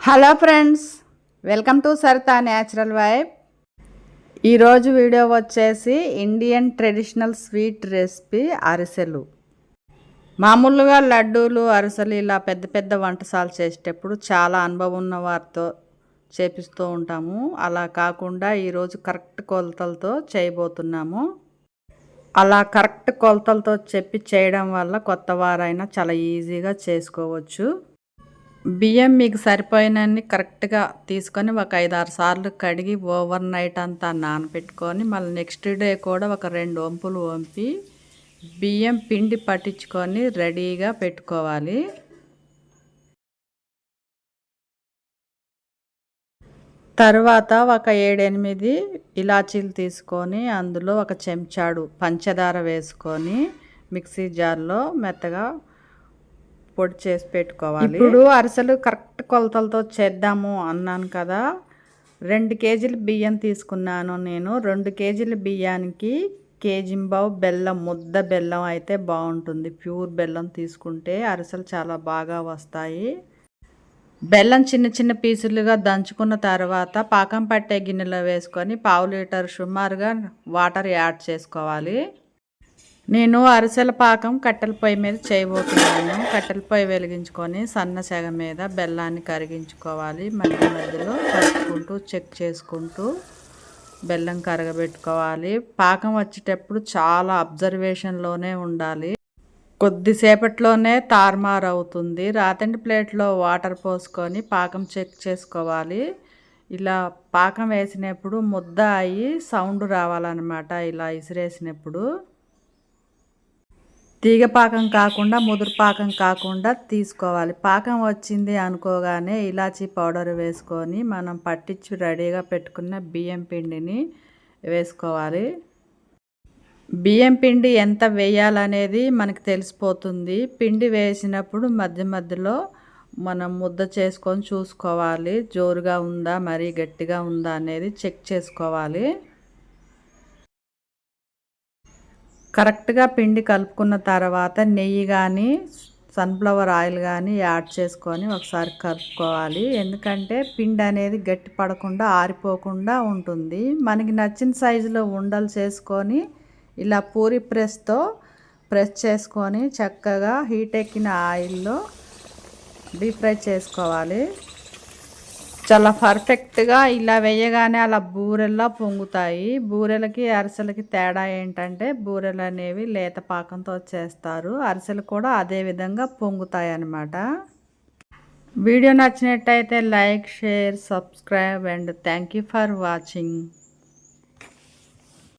Hello friends welcome to Saritha natural vibe. ఈరోజు video వచ్చేసి Indian traditional sweet recipe అరిసెలు. మామూలుగా లడ్డూలు అరిసెలు ఇలా పెద్ద పెద్ద వంటసాలు చేసేటప్పుడు చాలా అనుభవం ఉన్న వారితో చేపిస్తూ ఉంటాము. అలా కాకుండా ఈరోజు కరెక్ట్ కొలతలతో చేయబోతున్నాము. అలా కరెక్ట్ కొలతలతో చెప్పి చేయడం వల్ల కొత్త వారైనా చాలా ఈజీగా చేసుకోవచ్చు. బియ్యం మీకు సరిపోయినన్ని కరెక్ట్గా తీసుకొని ఒక ఐదు ఆరు సార్లు కడిగి ఓవర్ నైట్ అంతా నానబెట్టుకొని మళ్ళీ నెక్స్ట్ డే కూడా ఒక రెండు వంపులు వంపి బియ్యం పిండి పట్టించుకొని రెడీగా పెట్టుకోవాలి. తర్వాత ఒక ఏడెనిమిది ఇలాచీలు తీసుకొని అందులో ఒక చెంచాడు పంచదార వేసుకొని మిక్సీ జార్లో మెత్తగా పొడి చేసి పెట్టుకోవాలి. ఇప్పుడు అరిసెలు కరెక్ట్ కొలతలతో చేద్దాము అన్నాను కదా. రెండు కేజీల బియ్యం తీసుకున్నాను నేను. రెండు కేజీల బియ్యానికి కేజింబావు బెల్లం ముద్ద బెల్లం అయితే బాగుంటుంది. ప్యూర్ బెల్లం తీసుకుంటే అరిసెలు చాలా బాగా వస్తాయి. బెల్లం చిన్న చిన్న పీసులుగా దంచుకున్న తర్వాత పాకం పట్టే గిన్నెలో వేసుకొని పావు లీటర్ సుమారుగా వాటర్ యాడ్ చేసుకోవాలి. నేను అరిసెల పాకం కట్టెల పొయ్యి మీద చేయబోతున్నాను. కట్టెల పొయ్యి వెలిగించుకొని సన్న సెగ మీద బెల్లాన్ని కరిగించుకోవాలి. మధ్య మధ్యలో కలుపుకుంటూ చెక్ చేసుకుంటూ బెల్లం కరగబెట్టుకోవాలి. పాకం వచ్చేటప్పుడు చాలా అబ్జర్వేషన్లోనే ఉండాలి. కొద్దిసేపట్లోనే తారుమారు అవుతుంది. రాతంటి ప్లేట్లో వాటర్ పోసుకొని పాకం చెక్ చేసుకోవాలి. ఇలా పాకం వేసినప్పుడు ముద్ద అయ్యి సౌండ్ రావాలన్నమాట. ఇలా ఇసిరేసినప్పుడు తీగ పాకం కాకుండా ముదురు పాకం కాకుండా తీసుకోవాలి. పాకం వచ్చింది అనుకోగానే ఇలాచీ పౌడర్ వేసుకొని మనం పట్టించి రెడీగా పెట్టుకున్న బియ్యం పిండిని వేసుకోవాలి. బియ్యం పిండి ఎంత వేయాలనేది మనకు తెలిసిపోతుంది. పిండి వేసినప్పుడు మధ్య మధ్యలో మనం ముద్ద చేసుకొని చూసుకోవాలి. జోరుగా ఉందా మరీ గట్టిగా ఉందా అనేది చెక్ చేసుకోవాలి. కరెక్ట్గా పిండి కలుపుకున్న తర్వాత నెయ్యి కానీ సన్ఫ్లవర్ ఆయిల్ కానీ యాడ్ చేసుకొని ఒకసారి కలుపుకోవాలి. ఎందుకంటే పిండి అనేది గట్టి పడకుండా ఆరిపోకుండా ఉంటుంది. మనకి నచ్చిన సైజులో ఉండలు చేసుకొని ఇలా పూరి ప్రెస్తో ప్రెస్ చేసుకొని చక్కగా హీట్ ఎక్కిన ఆయిల్లో డీప్ ఫ్రై చేసుకోవాలి. చాలా పర్ఫెక్ట్గా ఇలా వేయగానే అలా బూరెల్లా పొంగుతాయి. బూరెలకి అరిసెలకి తేడా ఏంటంటే బూరెలు అనేవి లేత పాకంతో చేస్తారు. అరిసెలు కూడా అదే విధంగా పొంగుతాయి అన్నమాట వీడియో నచ్చినట్టయితే like share subscribe and thank you for watching